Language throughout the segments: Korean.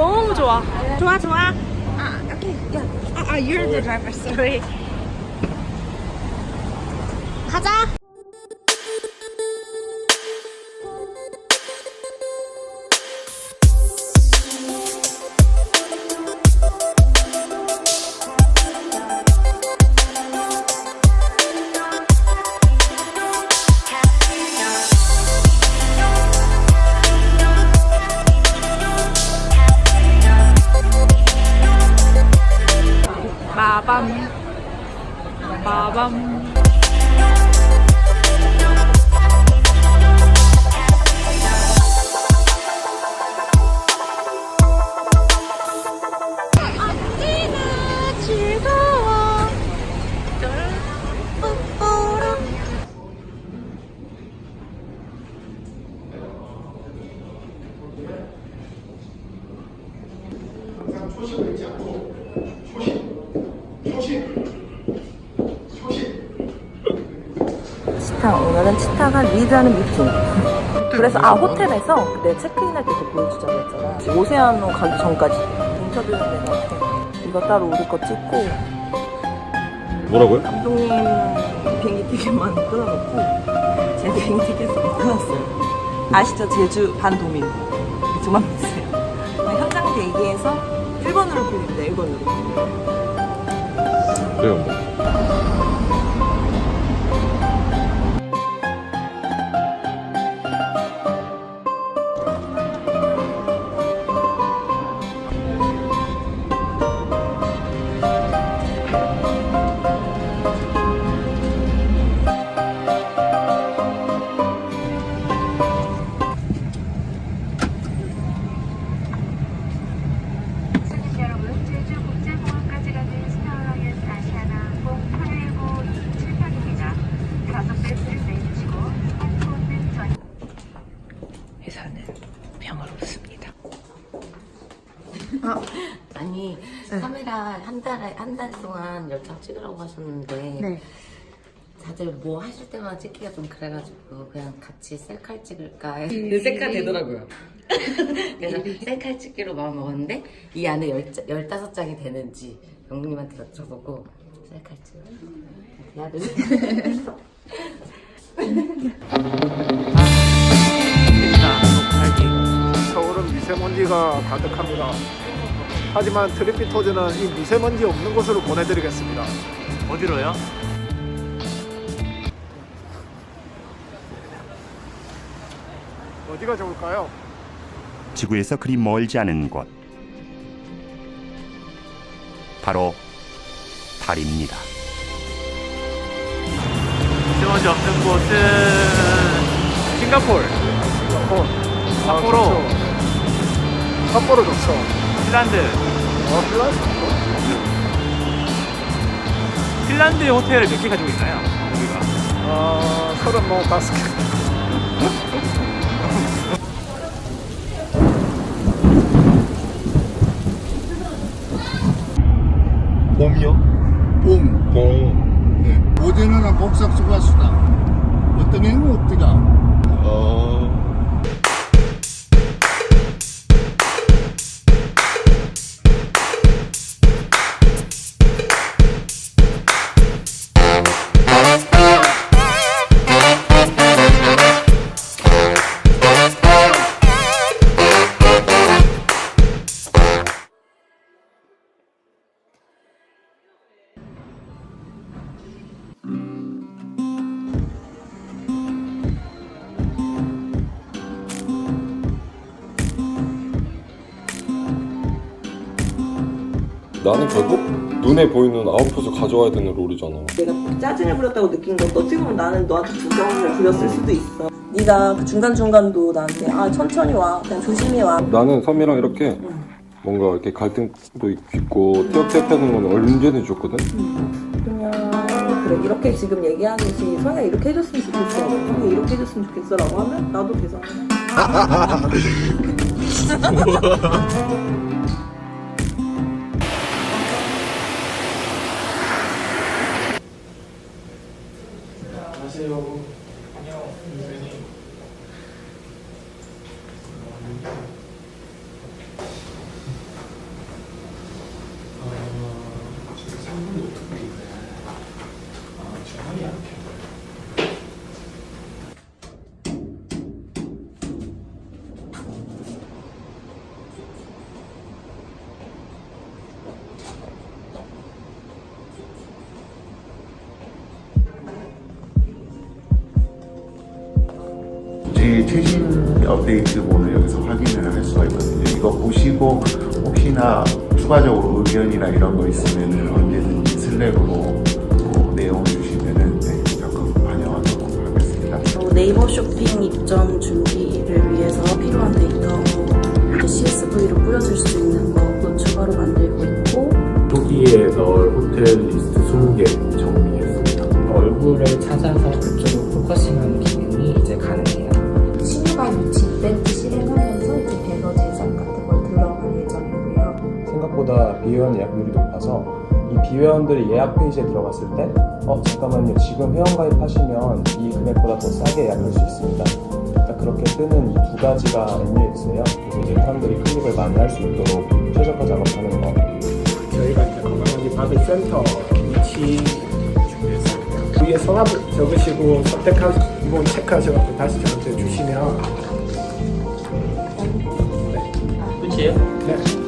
너무 좋아. 좋아 좋아. 아 오케이. 야. 아, 아 you're the driver sorry. 가자 마 치타 오늘은 치타가 리드하는 미팅 그래서 아 호텔에서 내 체크인할 때 그거 보여주자고 했잖아 오세안로 가기 전까지 인터뷰는 내가 할게. 이거 따로 우리 거 찍고 뭐라고요? 감독님 비행기 티켓만 끊어놓고 제 비행기 티켓을 끊었어요 아시죠 제주 반도민 그만 보세요 현장 대기에서 1번으로 빌립니다 1번으로 그래요 뭐. 카메라 한 달에 한 달 동안 열차 찍으라고 하셨는데 네. 다들 뭐 하실 때마다 찍기가 좀 그래가지고 그냥 같이 셀카 찍을까 셀카 되더라고요 그래서 셀카 찍기로 마음 먹었는데 이 안에 열, 열다섯 장이 되는지 영국님한테 여쭤보고 셀카 찍을 해야 되지 서울은 미세먼지가 가득합니다. 하지만 트리피토즈는 이 미세먼지 없는 곳으로 보내드리겠습니다. 어디로요? 어디가 좋을까요? 지구에서 그리 멀지 않은 곳 바로 달입니다. 미세먼지 없는 곳은 싱가폴, 싱가포르. 삿포로. 아, 좋죠. 삿포로 좋죠. 핀란드. 어, 핀란드? 핀란드 호텔을 몇 개 가지고 있나요? 여기가. 아, 서른 뭐 다섯 개. 나는 결국 눈에 보이는 아웃풋을 가져와야 되는 롤이잖아. 내가 짜증을 부렸다고 느낀 것도 어떻게 보면 나는 너한테 부정을 부렸을 수도 있어. 네가 그 중간중간도 나한테 아 천천히 와 그냥 조심히 와 나는 섬이랑 이렇게 뭔가 이렇게 갈등도 있고 티격태격 하는 건 언제든지 좋거든. 그냥 그래 이렇게 지금 얘기하듯이 성희가 이렇게 해줬으면 좋겠어 성희가 이렇게 해줬으면 좋겠어 라고 하면 나도 계산해 이 최신 업데이트본을 여기서 확인을 할 수가 있거든요. 이거 보시고 혹시나 추가적으로 의견이나 이런 거 있으면은 언제든지 슬랙으로 뭐 내용 주시면은 네, 적극 반영하도록 하겠습니다. 또 네이버 쇼핑 입점 준비 생각보다 비회원 예약률이 높아서 이 비회원들이 예약 페이지에 들어갔을 때 어, 잠깐만요. 지금 회원 가입하시면 이 금액보다 더 싸게 예약할 수 있습니다. 딱 그렇게 뜨는 이 두 가지가 MUX예요. 그래서 이제 사람들이 클릭을 많이 할 수 있도록 최적화 작업하는 거. 저희가 이제 건강하게 받을 센터 위치 준비했습니다. 위에 성함 적으시고 선택하시고 이번 체크하셔서 다시 저한테 주시면 끝이에요? 네.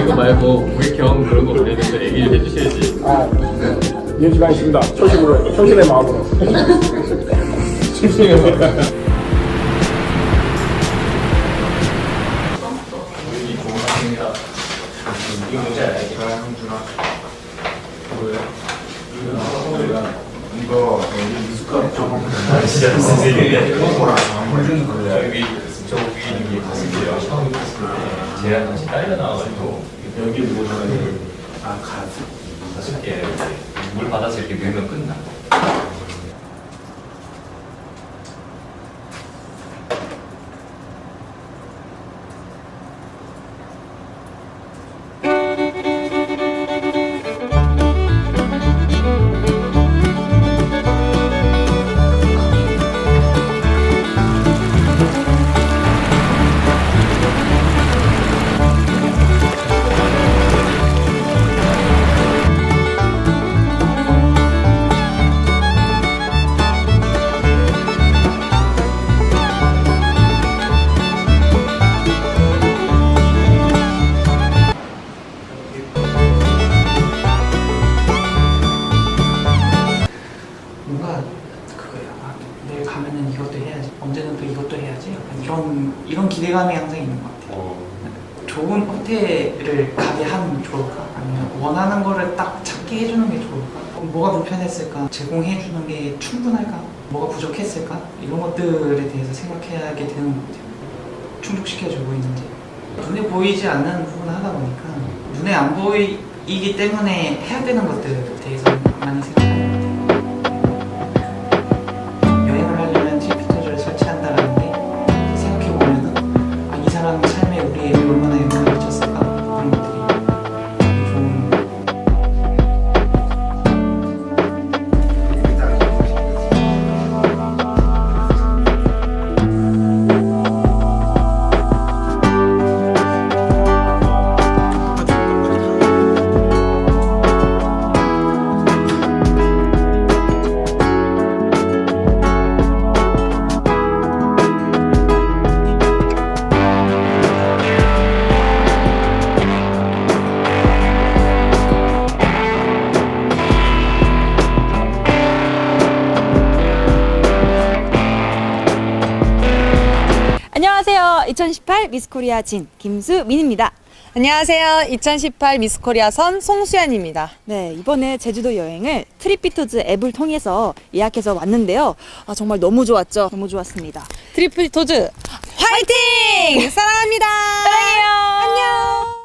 이거 말고 고객형 그런 거 보내는데 얘기를 해주셔야지. 아, 여지가 있습니다. 초심으로, 초심의 마음으로. 이거 여기 미숫가루 조금 진짜 선생님이 여기 저 위에 있는 게 가슴이에요. 처음 제가 다시 딸려 나와가지고 여기 뭐는 아 다섯 개물 받아서 이렇게 밀면 끝나. 내일 가면은 이것도 해야지. 언제는 또 이것도 해야지. 약간 이런 이런 기대감이 항상 있는 것 같아요. 좋은 호텔을 가게 하면 좋을까? 아니면 원하는 거를 딱 찾게 해주는 게 좋을까? 뭐가 불편했을까? 제공해주는 게 충분할까? 뭐가 부족했을까? 이런 것들에 대해서 생각하게 되는 것 같아요. 충족시켜주고 있는지. 눈에 보이지 않는 부분 하다 보니까 눈에 안 보이기 때문에 해야 되는 것들에 대해서 많이 같아요. 안녕하세요. 2018 미스코리아 진 김수민입니다. 안녕하세요. 2018 미스코리아 선 송수연입니다. 네, 이번에 제주도 여행을 트립비터즈 앱을 통해서 예약해서 왔는데요. 아, 정말 너무 좋았죠? 너무 좋았습니다. 트리플 토즈 화이팅! 사랑합니다. 사랑해요.